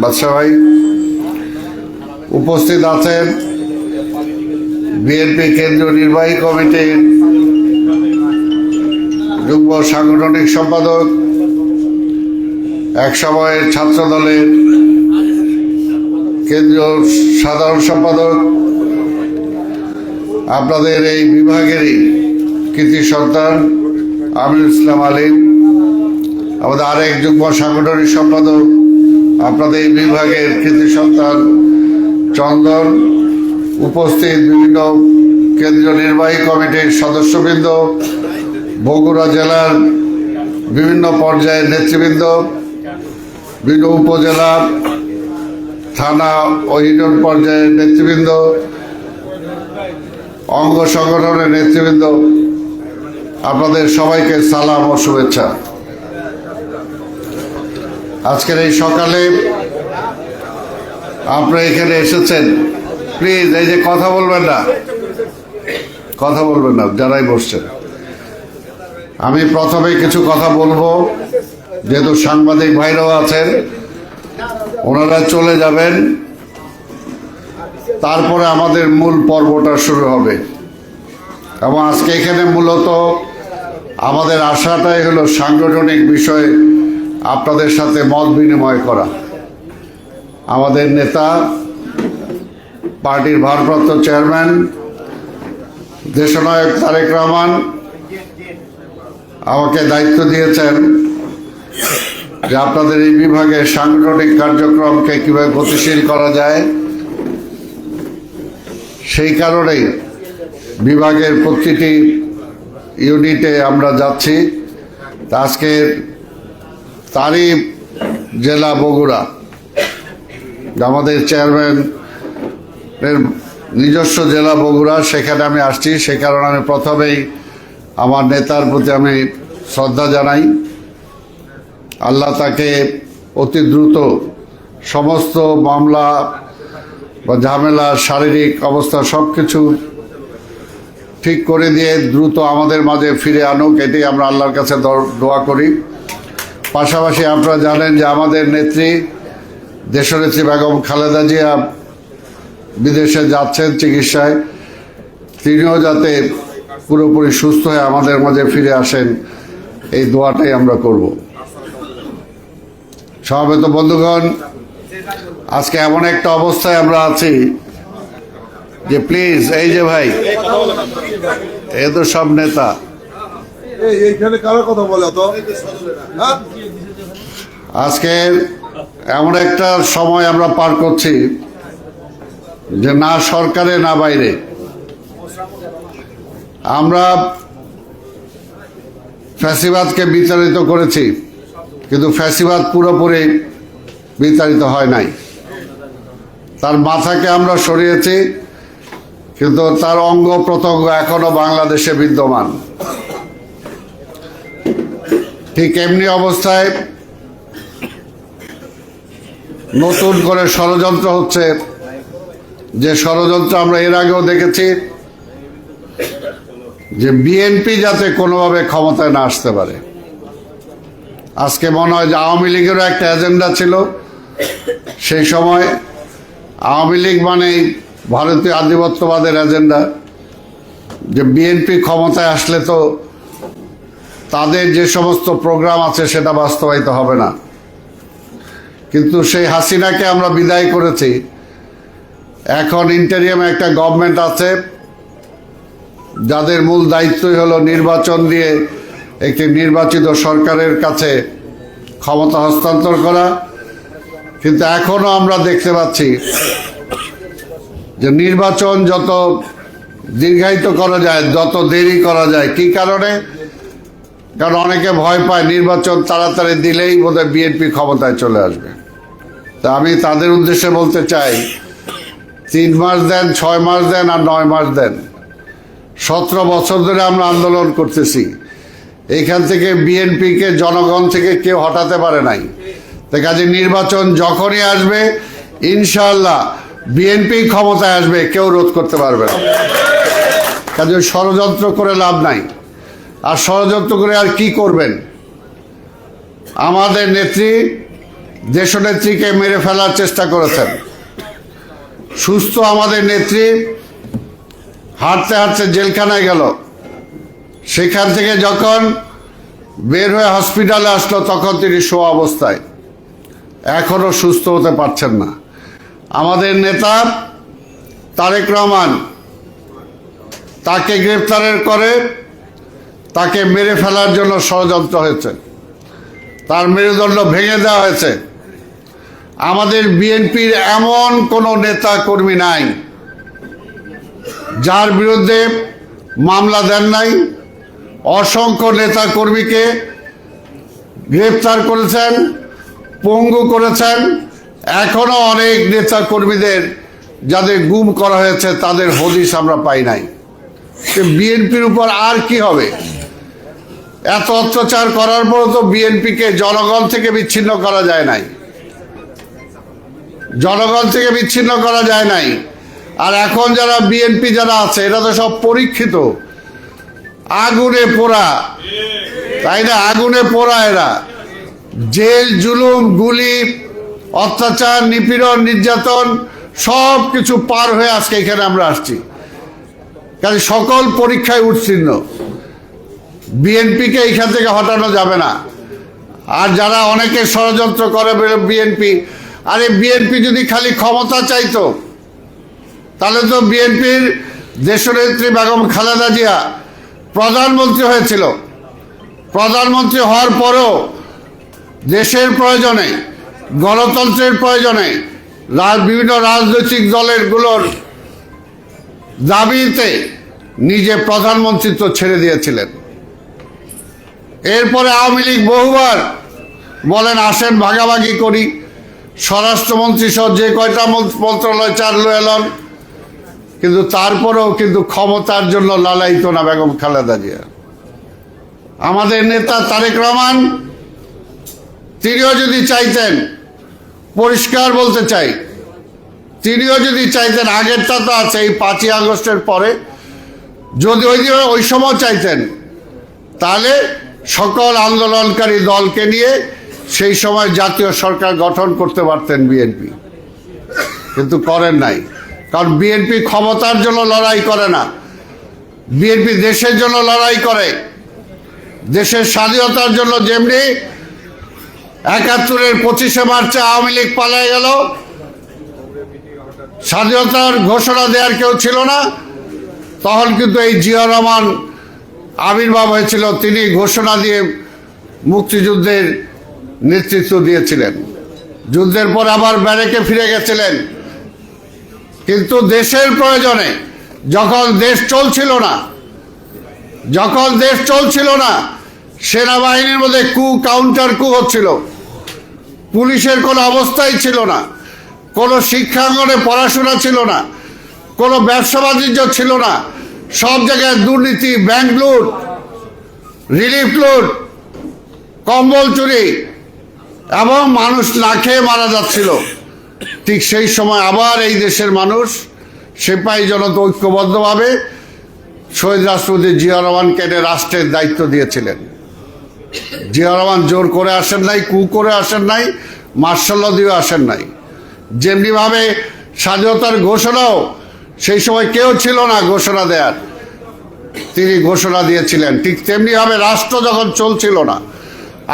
বাদশাহ উপস্থিত আছেন বিএনপি কেন্দ্রীয় নির্বাহী কমিটির যুগ্ম সাংগঠনিক সম্পাদক, এক সময়ের ছাত্র দলের কেন্দ্রীয় সাধারণ সম্পাদক, আপনাদের এই বিভাগেরই কৃতি সন্তান আমির ইসলাম আলিম, আমাদের আরেক যুগ্ম সাংগঠনিক সম্পাদক আপনাদের এই বিভাগের কৃতি সন্তান চন্দন উপস্থিত বিভিন্ন কেন্দ্রীয় নির্বাহী কমিটির সদস্যবৃন্দ, বগুড়া জেলার বিভিন্ন পর্যায়ের নেতৃবৃন্দ, বিভিন্ন উপজেলা, থানা ও ইউনিয়ন পর্যায়ের নেতৃবৃন্দ, অঙ্গ সংগঠনের নেতৃবৃন্দ, আপনাদের সবাইকে সালাম ও শুভেচ্ছা। আজকের এই সকালে আপনারা এখানে এসেছেন। প্লিজ এই যে কথা বলবেন না। কথা বলবেন না, যারাই বসছেন। আমি প্রথমে কিছু কথা বলব। যেহেতু সাংবাদিক ভাইরাও আছেন, ওনারা চলে যাবেন। তারপরে আমাদের মূল পর্বটা শুরু হবে। এবং আজকে এখানে মূলত আমাদের আশাটাই হলো সাংগঠনিক বিষয়ে আপনাদের সাথে মত বিনিময় করা। আমাদের নেতা, পার্টির ভারপ্রাপ্ত চেয়ারম্যান, দেশনায়ক তারেক রহমান আমাকে দায়িত্ব দিয়েছেন যে আপনাদের এই বিভাগের সাংগঠনিক কার্যক্রমকে কীভাবে গতিশীল করা যায়, সেই কারণেই বিভাগের প্রতিটি ইউনিটে আমরা যাচ্ছি। তা আজকে তারই জেলা বগুড়া, আমাদের চেয়ারম্যান এর নিজস্ব জেলা বগুড়া, সেখানে আমি আসছি। সে কারণে আমি প্রথমেই আমার নেতার প্রতি আমি শ্রদ্ধা জানাই। আল্লাহ তাকে অতি দ্রুত সমস্ত মামলা বা ঝামেলা, শারীরিক অবস্থা সব কিছু ঠিক করে দিয়ে দ্রুত আমাদের মাঝে ফিরে আনুক, এটাই আমরা আল্লাহর কাছে দোয়া করি। পাশাপাশি আপনারা জানেন যে আমাদের নেত্রী, দেশনেত্রী বেগম খালেদা জিয়া বিদেশে যাচ্ছেন চিকিৎসায়। তিনিও যাতে পুরোপুরি সুস্থ হয়ে আমাদের মাঝে ফিরে আসেন, এই দোয়াটাই আমরা করব। সমাবেত বন্ধুগণ, আজকে এমন একটা অবস্থায় আমরা আছি যে প্লিজ, এই যে ভাই, এ তো সব নেতা। এইখানে কারও কথা বলে তো? হ্যাঁ? আজকে এমন একটা সময় আমরা পার করছি যে না সরকারে, না বাইরে। আমরা ফ্যাসিবাদকে বিতাড়িত করেছি, কিন্তু ফ্যাসিবাদ পুরোপুরি বিতাড়িত হয় নাই। তার মাথাকে আমরা সরিয়েছি, কিন্তু তার অঙ্গ প্রত্যঙ্গ এখনও বাংলাদেশে বিদ্যমান। ঠিক এমনি অবস্থায় নতুন করে ষড়যন্ত্র হচ্ছে। যে ষড়যন্ত্র আমরা এর আগেও দেখেছি, যে বিএনপি যাতে কোনোভাবে ক্ষমতায় না আসতে পারে। আজকে মনে হয় যে আওয়ামী লীগেরও একটা এজেন্ডা ছিল। সেই সময় আওয়ামী লীগ মানেই ভারতীয় আধিপত্যবাদের এজেন্ডা। যে বিএনপি ক্ষমতায় আসলে তো তাদের যে সমস্ত প্রোগ্রাম আছে সেটা বাস্তবায়িত হবে না। কিন্তু সেই হাসিনাকে আমরা বিদায় করেছি। এখন ইন্টারিয়ামে একটা গভর্নমেন্ট আছে, যাদের মূল দায়িত্বই হলো নির্বাচন দিয়ে একটি নির্বাচিত সরকারের কাছে ক্ষমতা হস্তান্তর করা। কিন্তু এখনও আমরা দেখতে পাচ্ছি যে নির্বাচন যত দীর্ঘায়িত করা যায়, যত দেরি করা যায়, কি কারণে? কারণ অনেকে ভয় পায় নির্বাচন তাড়াতাড়ি দিলেই বোধহয় বিএনপি ক্ষমতায় চলে আসবে। তা আমি তাদের উদ্দেশ্যে বলতে চাই, তিন মাস দেন, ছয় মাস দেন আর নয় মাস দেন। সতেরো বছর ধরে আমরা আন্দোলন করতেছি। এখান থেকে বিএনপিকে, জনগণ থেকে কেউ হটাতে পারে নাই। তো কাজে নির্বাচন যখনই আসবে ইনশাল্লাহ বিএনপি ক্ষমতায় আসবে, কেউ রোধ করতে পারবে না। কাজে ষড়যন্ত্র করে লাভ নাই। আর ষড়যন্ত্র করে আর কি করবেন? আমাদের নেত্রী দেশনেত্রীকে মেরে ফেলার চেষ্টা করেছেন। সুস্থ আমাদের নেত্রী হাঁটতে হাঁটতে জেলখানায় গেল। সেখান থেকে যখন বের হয়ে হসপিটালে আসলো, তখন তিনি শো অবস্থায়। এখনও সুস্থ হতে পারছেন না। আমাদের নেতা তারেক রহমান তাকে গ্রেপ্তারের করে তাকে মেরে ফেলার জন্য ষড়যন্ত্র হয়েছে। তার মেরুদণ্ড ভেঙে দেওয়া হয়েছে। আমাদের বিএনপির এমন কোনো নেতা কর্মী নাই, যার বিরুদ্ধে মামলা দেন নাই, অসংখ্য নেতা কর্মীকে গ্রেপ্তার করেছেন, পঙ্গু করেছেন, এখনও অনেক নেতা কর্মীদের যাদের গুম করা হয়েছে, তাদের হদিশ আমরা পাই নাই। বিএনপির উপর আর কি হবে? এত অত্যাচার করার পরও তো বিএনপিকে জনগণ থেকে বিচ্ছিন্ন করা যায় নাই। জনগণ থেকে বিচ্ছিন্ন করা যায় নাই। আর এখন যারা বিএনপি যারা আছে এটা তো সব পরীক্ষিত। আগুনে পোড়া। তাই না? আগুনে পোড়া এরা। জেল, জুলুম, গুলি, অত্যাচার, নিপীড়ন, নির্যাতন সব কিছু পার হয়ে আজকে এখানে আমরা আসছি। কাজে সকল পরীক্ষায় উত্তীর্ণ। বিএনপিকে এখান থেকে হটানো যাবে না। আর যারা অনেকে ষড়যন্ত্র করে বিএনপি আরে বিএনপি যদি খালি ক্ষমতা চাইতো, তাহলে তো বিএনপির দেশনেত্রী বেগম খালেদা জিয়া প্রধানমন্ত্রী হয়েছিল। প্রধানমন্ত্রী হওয়ার পরও দেশের প্রয়োজনে, গণতন্ত্রের প্রয়োজনে বিভিন্ন রাজনৈতিক দলেরগুলোর দাবিতে নিজে প্রধানমন্ত্রিত্ব ছেড়ে দিয়েছিলেন। এরপরে আওয়ামী লীগ বহুবার বলেন, আসেন ভাগাভাগি করি। স্বরাষ্ট্রমন্ত্রী সহ যে কয়টা মন্ত্রণালয় চালু এলন, কিন্তু তারপরেও কিন্তু ক্ষমতার জন্য লালাইত না বেগম খালেদা জিয়া। আমাদের নেতা তারেক রহমান, তিনিও যদি চাইতেন, পরিষ্কার বলতে চাই, তিনিও যদি চাইতেন, আগেরটা তো আছে, এই পাঁচই আগস্টের পরে, যদি ওই দিন ওই সময় চাইতেন, তাহলে সকল আন্দোলনকারী দলকে নিয়ে সেই সময় জাতীয় সরকার গঠন করতে পারতেন বিএনপি কিন্তু করেন নাই। কারণ বিএনপি ক্ষমতার জন্য লড়াই করে না। বিএনপি দেশের জন্য লড়াই করে। দেশের স্বাধীনতার জন্য যেমনি একাত্তরের পঁচিশে মার্চে আওয়ামী লীগ পালিয়ে গেল, স্বাধীনতার ঘোষণা দেওয়ার কেউ ছিল না। তখন কিন্তু এই জিয়া রহমান আবির্ভাব হয়েছিল। তিনি ঘোষণা দিয়ে মুক্তিযুদ্ধের নেতৃত্ব দিয়েছিলেন। যুদ্ধের পর আবার ব্যারেকে ফিরে গেছিলেন। কিন্তু দেশের প্রয়োজনে যখন দেশ চলছিল না, যখন দেশ চলছিল না, সেনাবাহিনীর মধ্যে কু কাউন্টার কু হচ্ছিল। পুলিশের কোনো অবস্থাই ছিল না। কোনো শিক্ষাঙ্গনে পড়াশোনা ছিল না। কোনো ব্যবসা বাণিজ্য ছিল না। সব জায়গায় দুর্নীতি ব্যাংক লুট রিলিফ লুট, কম্বল চুরি এবং মানুষ না খেয়ে মারা যাচ্ছিল। ঠিক সেই সময় আবার এই দেশের মানুষ সেপাই জনতা ঐক্যবদ্ধভাবে শহীদ রাষ্ট্রপতি জিয়া রহমানকে এনে রাষ্ট্রের দায়িত্ব দিয়েছিলেন। জিয়া রহমান জোর করে আসেন নাই, কু করে আসেন নাই, মার্শাল দিয়েও আসেন নাই। যেমনিভাবে স্বাধীনতার ঘোষণাও সেই সময় কেউ ছিল না ঘোষণা দেয়ার। তিনি ঘোষণা দিয়েছিলেন। ঠিক তেমনিভাবে রাষ্ট্র যখন চলছিল না,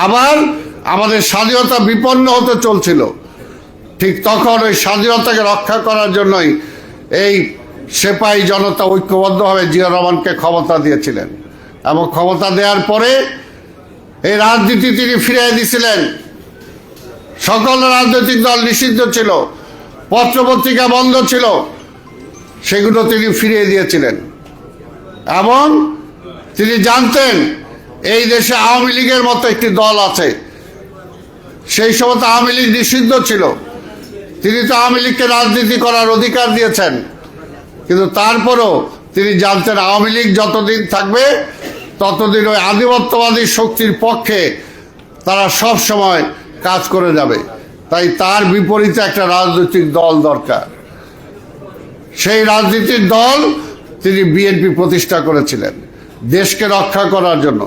আবার আমাদের স্বাধীনতা বিপন্ন হতে চলছিল। ঠিক তখন ওই স্বাধীনতাকে রক্ষা করার জন্যই এই সেপাই জনতা ঐক্যবদ্ধভাবে জিয়া রহমানকে ক্ষমতা দিয়েছিলেন এবং ক্ষমতা দেওয়ার পরে এই রাজনীতি তিনি ফিরিয়ে দিয়েছিলেন। সকল রাজনৈতিক দল নিষিদ্ধ ছিল, পত্রপত্রিকা বন্ধ ছিল, সেগুলো তিনি ফিরিয়ে দিয়েছিলেন। এবং তিনি জানতেন এই দেশে আওয়ামী লীগের মতো একটি দল আছে সেই সময় তো আওয়ামী লীগ নিষিদ্ধ ছিল। তিনি তো আওয়ামী লীগকে রাজনীতি করার অধিকার দিয়েছেন। কিন্তু তারপরও তিনি জানতেন আওয়ামী লীগ যতদিন থাকবে, ততদিন ওই আধিপত্যবাদী শক্তির পক্ষে তারা সব সময় কাজ করে যাবে। তাই তার বিপরীতে একটা রাজনৈতিক দল দরকার। সেই রাজনীতির দল তিনি বিএনপি প্রতিষ্ঠা করেছিলেন, দেশকে রক্ষা করার জন্য।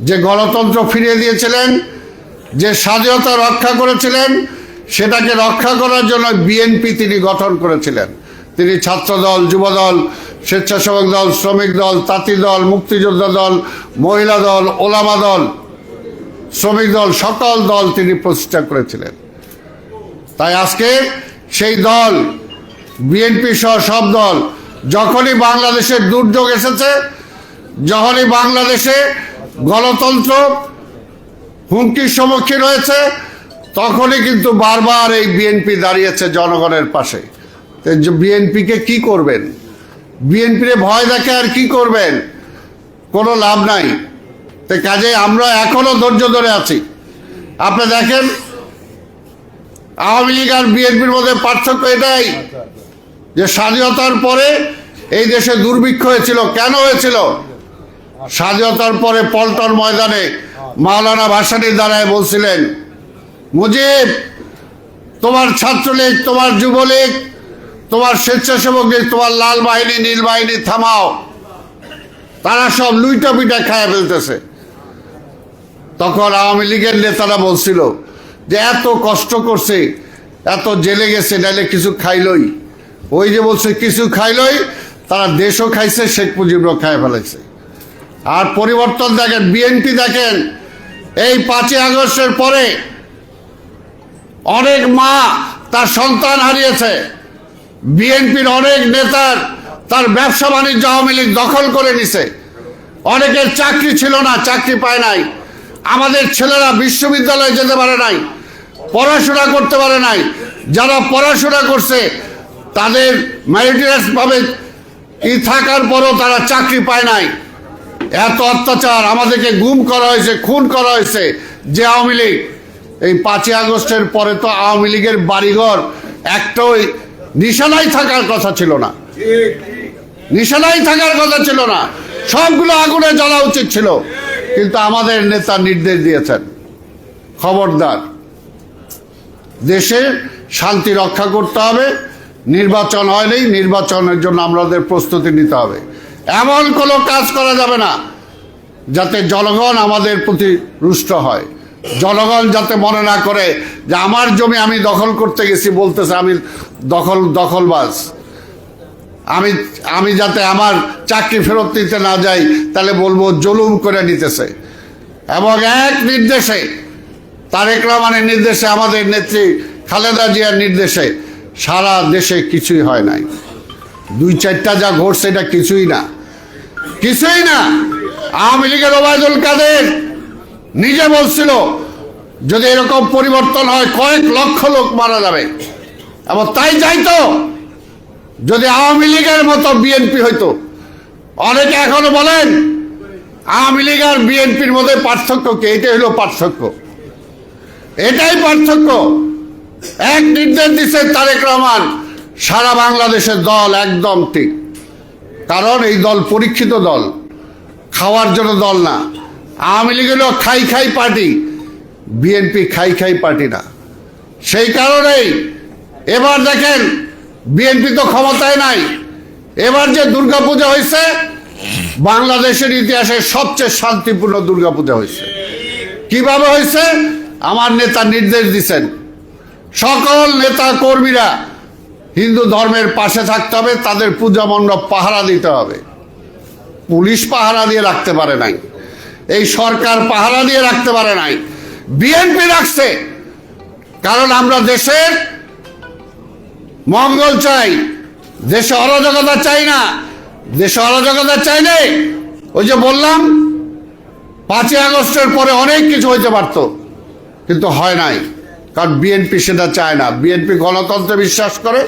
যে গণতন্ত্র ফিরিয়ে দিয়েছিলেন যে স্বাধীনতা রক্ষা করেছিলেন, সেটাকে রক্ষা করার জন্য বিএনপি তিনি গঠন করেছিলেন। তিনি ছাত্রদল, যুবদল, স্বেচ্ছাসেবক দল, শ্রমিক দল, তাঁতি দল, মুক্তিযোদ্ধা দল, মহিলা দল, ওলামা দল, শ্রমিক দল, সকল দল তিনি প্রতিষ্ঠা করেছিলেন। তাই আজকে সেই দল বিএনপি সহ সব দল, যখনই বাংলাদেশের দুর্যোগ এসেছে, যখনই বাংলাদেশে গণতন্ত্র হুমকির সম্মুখীন হয়েছে, তখনই কিন্তু বারবার এই বিএনপি দাঁড়িয়েছে জনগণের পাশে। বিএনপিকে কি করবেন? বিএনপির ভয় দেখে আর কি করবেন? কোনো লাভ নাই। তো কাজে আমরা এখনও ধৈর্য ধরে আছি। আপনি দেখেন, আওয়ামী লীগ আর বিএনপির মধ্যে পার্থক্য এটাই যে স্বাধীনতার পরে এই দেশে দুর্ভিক্ষ হয়েছিল। কেন হয়েছিল? স্বাধীনতার পরে পল্টন ময়দানে মাওলানা ভাসানির দ্বারায় বলছিলেন, মুজিব, তোমার ছাত্রলীগ, তোমার যুবলীগ, তোমার স্বেচ্ছাসেবক লীগ, তোমার লাল বাহিনী, নীল বাহিনী, থামাও। তারা সব লুইটা পিটা খায় ফেলতেছে। তখন আওয়ামী লীগের নেতারা বলছিল যে, এত কষ্ট করছে, এত জেলে গেছে, নাইলে কিছু খাইলই। ওই যে বলছে, কিছু খাইলই, তারা দেশও খাইছে, শেখ মুজিবও খায় ফেলেছে আর পরিবর্তন দেখেন, বিএনপি দেখেন এই পাঁচই আগস্টের পরে অনেক মা তার সন্তান হারিয়েছে। বিএনপির অনেক নেতার তার ব্যবসা বাণিজ্য আওয়ামী লীগ দখল করে নিছে। অনেকের চাকরি ছিল না, চাকরি পায় নাই। আমাদের ছেলেরা বিশ্ববিদ্যালয়ে যেতে পারে নাই, পড়াশোনা করতে পারে নাই। যারা পড়াশোনা করছে, তাদের ম্যারিটাস ভাবে ই থাকার পরও তারা চাকরি পায় নাই। এত অত্যাচার, আমাদেরকে গুম করা হয়েছে, খুন করা হয়েছে যে আওয়ামী লীগ। এই পাঁচই আগস্টের পরে তো আওয়ামী লীগের বাড়িঘর একটাও নিশানায় থাকার কথা ছিল না। নিশানায় থাকার কথা ছিল না। সবগুলো আগুনে জ্বলা উচিত ছিল। কিন্তু আমাদের নেতা নির্দেশ দিয়েছেন। খবরদার, দেশে শান্তি রক্ষা করতে হবে। নির্বাচন হয়নি, নির্বাচনের জন্য আমাদের প্রস্তুতি নিতে হবে। এমন কোনো কাজ করা যাবে না যাতে জনগণ আমাদের প্রতি রুষ্ট হয়। জনগণ যাতে মনে না করে যে আমার জমি আমি দখল করতে গেছি বলতেছে, আমি দখল, দখলবাজ। আমি আমি যাতে আমার চাকরি ফেরত নিতে না যাই, তাহলে বলব জুলুম করে নিতেছে। এবং এক নির্দেশে, তারেক রহমানের নির্দেশে, আমাদের নেত্রী খালেদা জিয়ার নির্দেশে সারা দেশে কিছুই হয় নাই। দুই চারটা যা ঘটছে এটা কিছুই না। কিছুই না। আওয়ামী লীগের ওবায়দুল কাদের নিজে বলছিল, যদি এরকম পরিবর্তন হয়, কয়েক লক্ষ লোক মারা যাবে। এবং তাই চাইতো, যদি আওয়ামী লীগের মতো বিএনপি হইতো। অনেকে এখনও বলেন, আওয়ামী লীগ আর বিএনপির মধ্যে পার্থক্য কি? এটাই হলো পার্থক্য। এটাই পার্থক্য। এক নির্দেশ দিচ্ছে তারেক রহমান, সারা বাংলাদেশের দল একদম ঠিক। কারণ এই দল পরীক্ষিত দল। খাওয়ার জন্য দল না। আওয়ামী লীগ হলো খাই খাই পার্টি। বিএনপি খাই খাই পার্টি না। সেই কারণেই এবার দেখেন বিএনপি তো ক্ষমতায় নাই। এবার যে দুর্গাপূজা হয়েছে, বাংলাদেশের ইতিহাসে সবচেয়ে শান্তিপূর্ণ দুর্গাপূজা হয়েছে। কীভাবে হয়েছে? আমার নেতা নির্দেশ দিচ্ছেন সকল নেতা কর্মীরা হিন্দু ধর্মের পাশে থাকতে হবে, তাদের পূজা মণ্ডপ পাহারা দিতে হবে। পুলিশ পাহারা দিয়ে রাখতে পারে নাই। এই সরকার পাহারা দিয়ে রাখতে পারে নাই। বিএনপি রাখছে। কারণ আমরা দেশের মঙ্গল চাই, দেশে অরাজকতা চাই না। দেশে অরাজকতা চাই নেই। ওই যে বললাম, পাঁচই আগস্টের পরে অনেক কিছু হইতে পারত, কিন্তু হয় নাই। কারণ বিএনপি সেটা চায় না। বিএনপি গণতন্ত্রে বিশ্বাস করে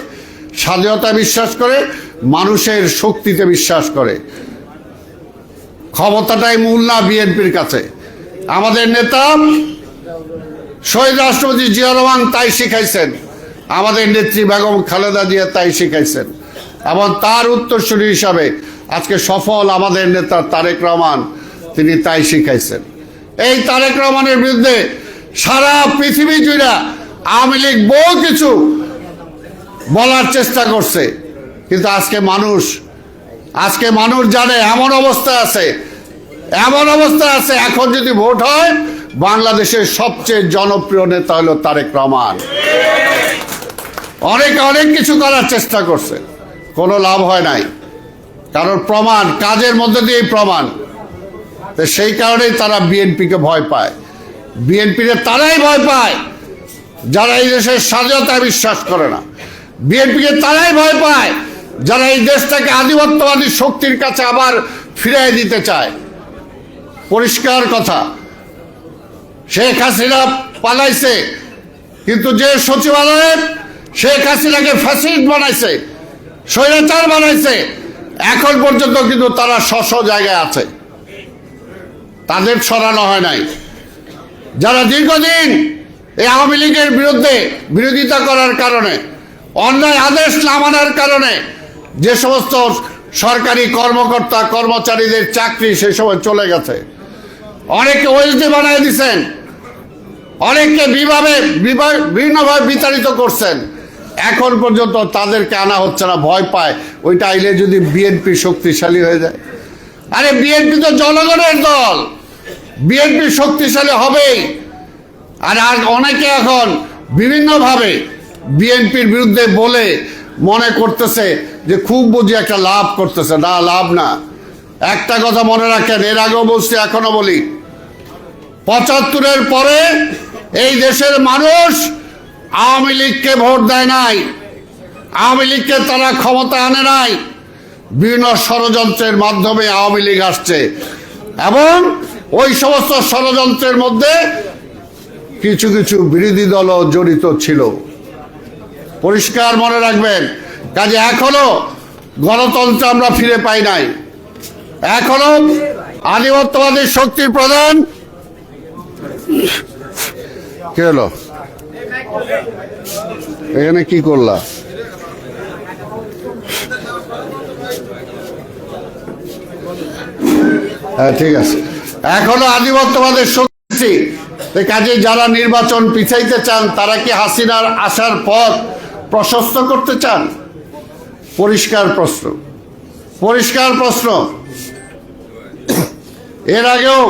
স্বাধীনতা বিশ্বাস করে, মানুষের শক্তিতে বিশ্বাস করে। ক্ষমতাটাই মূল না বিএনপির কাছে। আমাদের নেতা শহীদ রাষ্ট্রপতি জিয়া রহমান তাই শিখাইছেন। আমাদের নেত্রী বেগম খালেদা জিয়া তাই শিখাইছেন। এবং তার উত্তরসূরি হিসাবে আজকে সফল আমাদের নেতা তারেক রহমান, তিনি তাই শিখাইছেন। এই তারেক রহমানের বিরুদ্ধে সারা পৃথিবী জুড়ে আওয়ামী লীগ বহু কিছু বলার চেষ্টা করছে। কিন্তু আজকে মানুষ আজকে মানুষ জানে এমন অবস্থা আছে, এমন অবস্থা আছে, এখন যদি ভোট হয়, বাংলাদেশের সবচেয়ে জনপ্রিয় নেতা হলো তারেক রহমান। অনেক অনেক কিছু করার চেষ্টা করছে, কোনো লাভ হয় নাই। কারণ প্রমাণ, কাজের মধ্যে দিয়েই প্রমাণ। তো সেই কারণেই তারা বিএনপিকে ভয় পায়। বিএনপিকে তারাই ভয় পায়, যারা এই দেশের স্বাধীনতায় বিশ্বাস করে না। বিএনপিকে তারাই ভয় পায়, যারা এই দেশটাকে আধিপত্যবাদী শক্তির কাছে আবার ফিরিয়ে দিতে চায়। পরিষ্কার কথা, শেখ হাসিনা পালাইছে কিন্তু যে সচিবালয়ে শেখ হাসিনাকে ফ্যাসিলিট বানাইছে, স্বৈরাচার বানাইছে, এখন পর্যন্ত কিন্তু তারা স্ব জায়গায় আছে। তাদের সরানো হয় নাই। যারা দীর্ঘদিন এই আওয়ামী লীগের বিরুদ্ধে বিরোধিতা করার কারণে অন্যায় আদেশ না মানার কারণে যে সমস্ত সরকারি কর্মকর্তা, কর্মচারীদের চাকরি সেই সময় চলে গেছে। অনেকে ওএসডি বানিয়ে দিচ্ছেন অনেককে বিভাবে বিভা- বিভিন্নভাবে বিতাড়িত করছেন। এখন পর্যন্ত তাদেরকে আনা হচ্ছে না, ভয় পায়। ওইটা আইলে যদি বিএনপি শক্তিশালী হয়ে যায়। আরে বিএনপি তো জনগণের দল। বিএনপি শক্তিশালী হবেই। আর অনেকে এখন বিভিন্নভাবে বিএনপির বিরুদ্ধে বলে মনে করতেছে যে খুব বুঝি একটা লাভ করতেছে। না, লাভ না। একটা কথা মনে রাখেন, এর আগেও বলছি এখনও বলি। পঁচাত্তরের পরে এই দেশের মানুষ আওয়ামী লীগকে ভোট দেয় নাই। আওয়ামী লীগকে তারা ক্ষমতা আনে নাই। বিভিন্ন ষড়যন্ত্রের মাধ্যমে আওয়ামী লীগ আসছে। এবং ওই সমস্ত ষড়যন্ত্রের মধ্যে কিছু কিছু বিরোধী দলও জড়িত ছিল। পরিষ্কার মনে রাখবেন। কাজে এখনও গণতন্ত্র আমরা ফিরে পাই নাই। এখনও আধিপত্যবাদী শক্তির প্রধান। কে হলো? এখানে কি করলা? হ্যাঁ ঠিক আছে। এখনও আধিপত্যবাদের শক্তি। কাজে যারা নির্বাচন পিছাইতে চান, তারা কি হাসিনার আসার পথ প্রশস্ত করতে চান? পরিষ্কার প্রশ্ন। পরিষ্কার প্রশ্ন। এর আগেও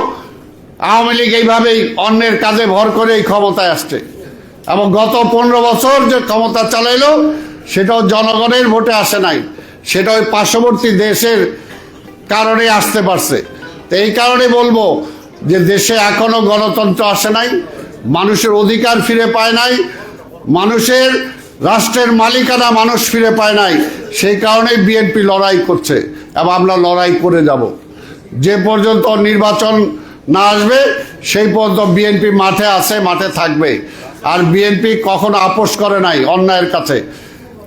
আওয়ামী লীগ এইভাবেই অন্যের কাজে ভর করেই ক্ষমতায় আসছে। এবং গত পনেরো বছর যে ক্ষমতা চালাইলো, সেটাও জনগণের ভোটে আসে নাই। সেটা ওই পার্শ্ববর্তী দেশের কারণে আসতে পারছে। তো এই কারণে বলব যে দেশে এখনও গণতন্ত্র আসে নাই, মানুষের অধিকার ফিরে পায় নাই, মানুষের রাষ্ট্রের মালিকানা মানুষ ফিরে পায় নাই। সেই কারণেই বিএনপি লড়াই করছে। এবং আমরা লড়াই করে যাব। যে পর্যন্ত নির্বাচন না আসবে, সেই পর্যন্ত বিএনপি মাঠে আছে, মাঠে থাকবে। আর বিএনপি কখনো আপোষ করে নাই অন্যায়ের কাছে।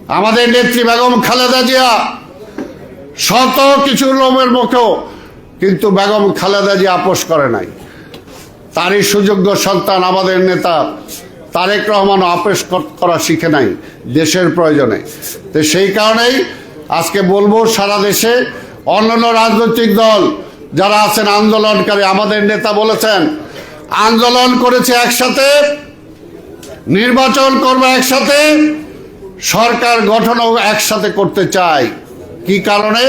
আমাদের নেত্রী বেগম খালেদা জিয়া, শত কিছু লোমের মুখেও কিন্তু বেগম খালেদা জিয়া আপোষ করে নাই। তারই সুযোগ্য সন্তান আমাদের নেতা তারেক রহমান আপোষ করা শিখে নাই, দেশের প্রয়োজনে। তো সেই কারণেই আজকে বলব সারা দেশে অন্যান্য রাজনৈতিক দল যারা আছেন আন্দোলনকারী, আমাদের নেতা বলেছেন, আন্দোলন করেছে একসাথে, নির্বাচন করবে একসাথে, সরকার গঠনও একসাথে করতে চায়। কি কারণে?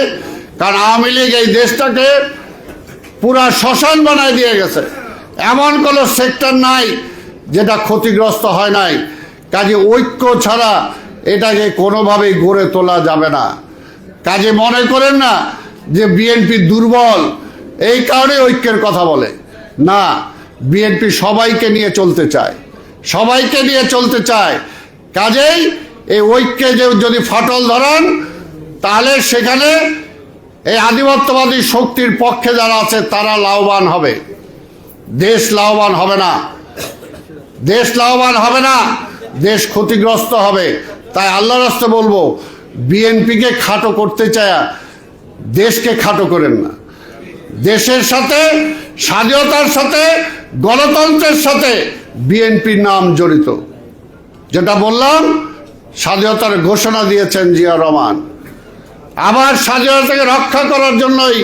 কারণ আওয়ামী লীগ এই দেশটাকে পুরা শ্মশান বানায় দিয়ে গেছে। এমন কোনো সেক্টর নাই যেটা ক্ষতিগ্রস্ত হয় নাই। কাজে ঐক্য ছাড়া এটাকে কোনোভাবেই গড়ে তোলা যাবে না। কাজে মনে করেন না যে বিএনপি দুর্বল, এই কারণে ঐক্যের কথা বলে। না বিএনপি সবাইকে নিয়ে চলতে চায়। সবাইকে নিয়ে চলতে চায়। কাজেই এই ঐক্যে যে যদি ফাটল ধরান, তাহলে সেখানে এই আধিপত্যবাদী শক্তির পক্ষে যারা আছে, তারা লাভবান হবে। দেশ লাভবান হবে না। দেশ লাভবান হবে না, দেশ ক্ষতিগ্রস্ত হবে। তাই আল্লাহ রাস্তে বলব, বিএনপিকে খাটো করতে চায় দেশকে খাটো করেন না। দেশের সাথে, স্বাধীনতার সাথে, গণতন্ত্রের সাথে বিএনপির নাম জড়িত। যেটা বললাম, স্বাধীনতার ঘোষণা দিয়েছেন জিয়া রহমান। আবার স্বাধীনতাকে রক্ষা করার জন্যই,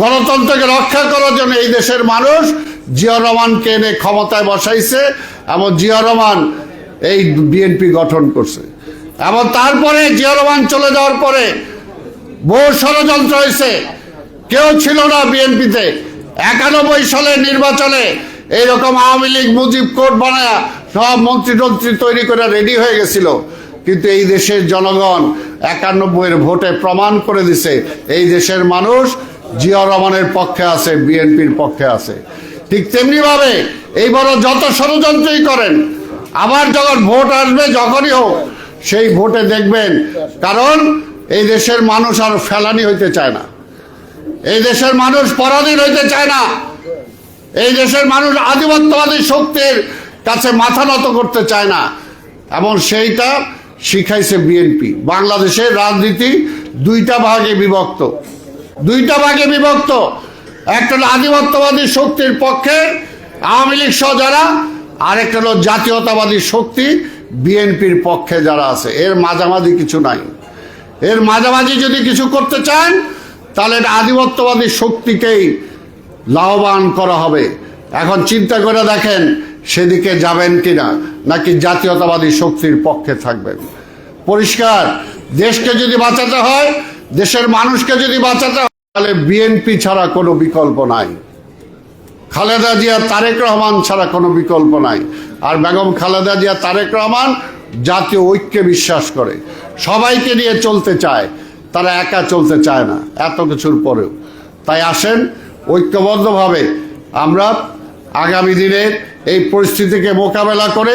গণতন্ত্রকে রক্ষা করার জন্য এই দেশের মানুষ জিয়া রহমানকে এনে ক্ষমতায় বসাইছে এবং জিয়া রহমান এই বিএনপি গঠন করছে। এবং তারপরে জিয়া রহমান চলে যাওয়ার পরে বহু ষড়যন্ত্র হয়েছে। কেউ ছিল না বিএনপিতে। একানব্বই সালের নির্বাচনে এইরকম আওয়ামী লীগ মুজিব কোর্ট বানায় সব মন্ত্রী টন্ত্রী তৈরি করে রেডি হয়ে গেছিল। কিন্তু এই দেশের জনগণ একানব্বইয়ের ভোটে প্রমাণ করে দিছে, এই দেশের মানুষ জিয়া রহমানের পক্ষে আছে, বিএনপির পক্ষে আছে। ঠিক তেমনি ভাবে এই বড় যত ষড়যন্ত্রই করেন, আবার যখন ভোট আসবে যখনই হোক, সেই ভোটে দেখবেন, কারণ এই দেশের মানুষ আর ফেলানি হইতে চায় না। এই দেশের মানুষ পরাধীন হইতে চায় না। এই দেশের মানুষ আধিপত্যবাদী শক্তির কাছে মাথা নত করতে চায় না। এবং সেইটা শিখাইছে বিএনপি। বাংলাদেশের রাজনীতি দুইটা ভাগে বিভক্ত। দুইটা ভাগে বিভক্ত। একটা হলো আধিপত্যবাদী শক্তির পক্ষে আওয়ামী লীগ সহ যারা, আরেকটা হলো জাতীয়তাবাদী শক্তি বিএনপির পক্ষে যারা আছে। এর মাঝামাঝি কিছু নাই। এর মাঝামাঝি যদি কিছু করতে চান, তাহলে আধিপত্যবাদী শক্তিকেই লাভবান করা হবে। এখন চিন্তা করে দেখেন, সেদিকে যাবেন কিনা, নাকি জাতীয়তাবাদী শক্তির পক্ষে থাকবেন। পরিষ্কার, দেশকে যদি বাঁচাতে হয়, দেশের মানুষকে যদি বাঁচাতে তাহলে বিএনপি ছাড়া কোনো বিকল্প নাই। খালেদা জিয়া, তারেক রহমান ছাড়া কোনো বিকল্প নাই। আর বেগম খালেদা জিয়া, তারেক রহমান জাতীয় ঐক্যে বিশ্বাস করে। সবাইকে নিয়ে চলতে চায়, তারা একা চলতে চায় না, এত কিছুর পরেও। তাই আসেন, ঐক্যবদ্ধভাবে আমরা আগামী দিনের এই পরিস্থিতিকে মোকাবেলা করে,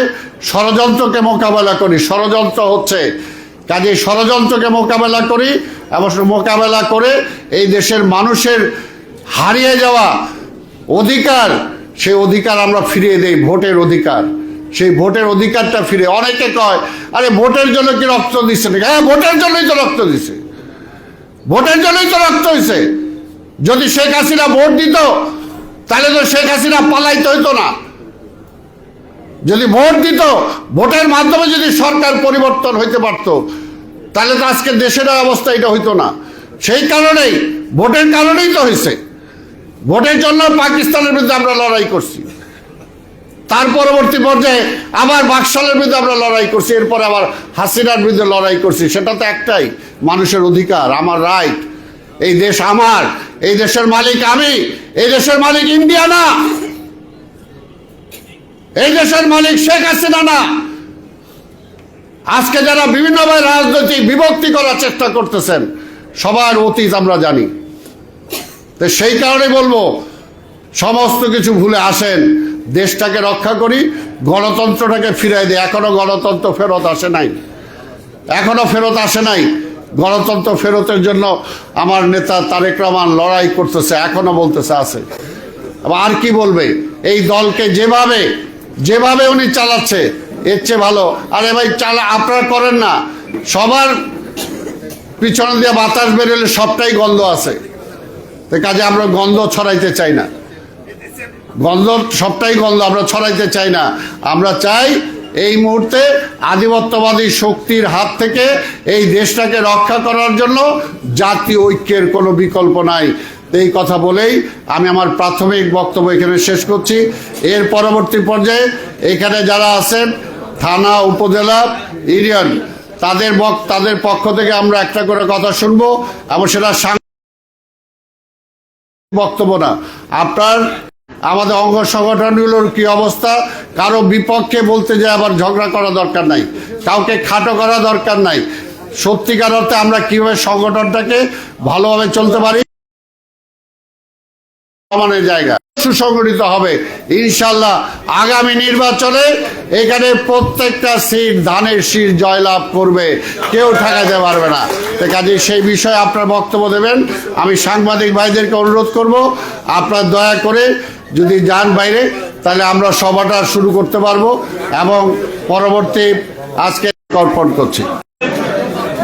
ষড়যন্ত্রকে মোকাবেলা করি। ষড়যন্ত্র হচ্ছে কাজে ষড়যন্ত্রকে মোকাবেলা করি এবং মোকাবেলা করে এই দেশের মানুষের হারিয়ে যাওয়া অধিকার, সেই অধিকার আমরা ফিরিয়ে দেই, ভোটের অধিকার। সেই ভোটের অধিকারটা ফিরে অনেকে কয়, আরে, ভোটের জন্য কি রক্ত দিচ্ছে না হ্যাঁ ভোটের জন্যই তো রক্ত দিছে। ভোটের জন্যই তো রক্ত হয়েছে যদি শেখ হাসিনা ভোট দিত, তাহলে তো শেখ হাসিনা পালাইতে হইতো না। যদি ভোট দিত, ভোটের মাধ্যমে যদি সরকার পরিবর্তন হইতে পারত, তাহলে তো আজকে দেশের অবস্থা এটা হইতো না। সেই কারণেই, ভোটের কারণেই তো হয়েছে ভোটের জন্য পাকিস্তানের বিরুদ্ধে আমরা লড়াই করছি। তার পরবর্তী পর্যায়ে আবার বাকশালের বিরুদ্ধে আমরা লড়াই করছি, এরপর আবার হাসিনার বিরুদ্ধে লড়াই করছি। সেটা তো একটাই, মানুষের অধিকার, আমার রাইট এই দেশ আমার, এই দেশের মালিক আমি, এই দেশের মালিক ইন্ডিয়া না। এই দেশের মালিক শেখ হাসিনা না। আজকে যারা বিভিন্নভাবে রাজনৈতিক বিভক্তি করার চেষ্টা করতেছেন, সবার অতীত আমরা জানি। তো সেই কারণে বলব, সমস্ত কিছু ভুলে আসেন, দেশটাকে রক্ষা করি, গণতন্ত্রটাকে ফিরাই দিই। এখনও গণতন্ত্র ফেরত আসে নাই। এখনও ফেরত আসে নাই। গণতন্ত্র ফেরতের জন্য আমার নেতা তারেক রহমান লড়াই করতেছে, এখনও বলতেছে আছে। আর কি বলবে? এই দলকে যেভাবে যেভাবে উনি চালাচ্ছে, এর চেয়ে ভালো। আরে ভাই, চালা, আপনারা করেন না। সবার পিছনে দিয়ে বাতাস বেরোলে সবটাই গন্ধ আছে। তো কাজে আমরা গন্ধ ছড়াইতে চাই না। গন্ধ সবটাই গন্ধ, আমরা ছড়াইতে চাই না। আমরা চাই এই মুহূর্তে আধিপত্যবাদী শক্তির হাত থেকে এই দেশটাকে রক্ষা করার জন্য জাতীয় ঐক্যের কোনো বিকল্প নাই। এই কথা বলেই আমি আমার প্রাথমিক বক্তব্য এখানে শেষ করছি। এর পরবর্তী পর্যায়ে এখানে যারা আছেন, থানা, উপজেলা, ইউনিয়ন, তাদের বক তাদের পক্ষ থেকে আমরা একটা করে কথা শুনব এবং সেটা বক্তব্য না। আপনার, আমাদের অঙ্গ সংগঠনগুলোর কি অবস্থা? কারও বিপক্ষে বলতে যে আবার ঝগড়া করা দরকার নাই। কাউকে খাটো করা দরকার নাই। সত্যিকার অর্থে আমরা কীভাবে সংগঠনটাকে ভালোভাবে চলতে পারি সমানের জায়গা। সুসংগঠিত হবে। ইনশাল্লাহ আগামী নির্বাচনে এখানে প্রত্যেকটা সিট ধানের শীর জয়লাভ করবে। কেউ ঠেকাতে পারবে না। তো কাজে সেই বিষয়ে আপনার বক্তব্য দেবেন। আমি সাংবাদিক ভাইদেরকে অনুরোধ করব, আপনার দয়া করে যদি যান বাইরে, তাহলে আমরা সভাটা শুরু করতে পারব এবং পরবর্তী আজকে অর্পণ করছি।